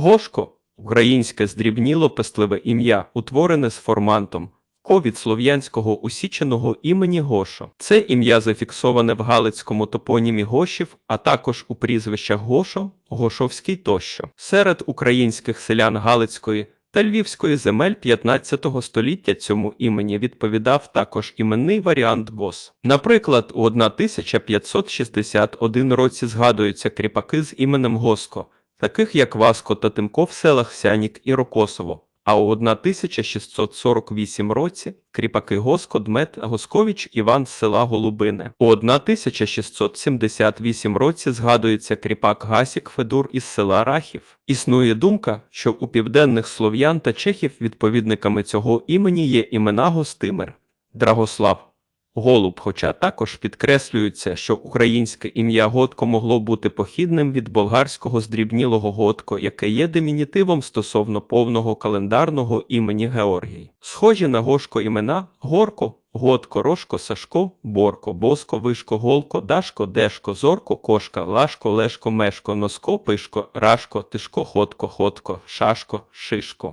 Гошко українське здрібніло пестливе ім'я, утворене з формантом. Ко від слов'янського усіченого імені Гошо. Це ім'я зафіксоване в галицькому топонімі Гошів, а також у прізвищах Гошо, Гошовський тощо. Серед українських селян Галицької та Львівської земель 15 століття цьому імені відповідав також іменний варіант Гос. Наприклад, у 1561 році згадуються кріпаки з іменем Госко, таких як Васко та Тимко в селах Сянік і Рокосово. А у 1648 році кріпаки Госко Дмет Госкович Іван з села Голубине. У 1678 році згадується кріпак Гасік Федур із села Рахів. Існує думка, що у південних слов'ян та чехів відповідниками цього імені є імена Гостимир, Драгослав, Голуб, хоча також підкреслюється, що українське ім'я Готко могло бути похідним від болгарського здрібнілого Готко, яке є демінітивом стосовно повного календарного імені Георгій. Схожі на Гошко імена Горко, Готко, Рошко, Сашко, Борко, Боско, Вишко, Голко, Дашко, Дешко, Зорко, Кошка, Лашко, Лешко, Мешко, Носко, Пишко, Рашко, Тишко, Хотко, Хотко, Шашко, Шишко.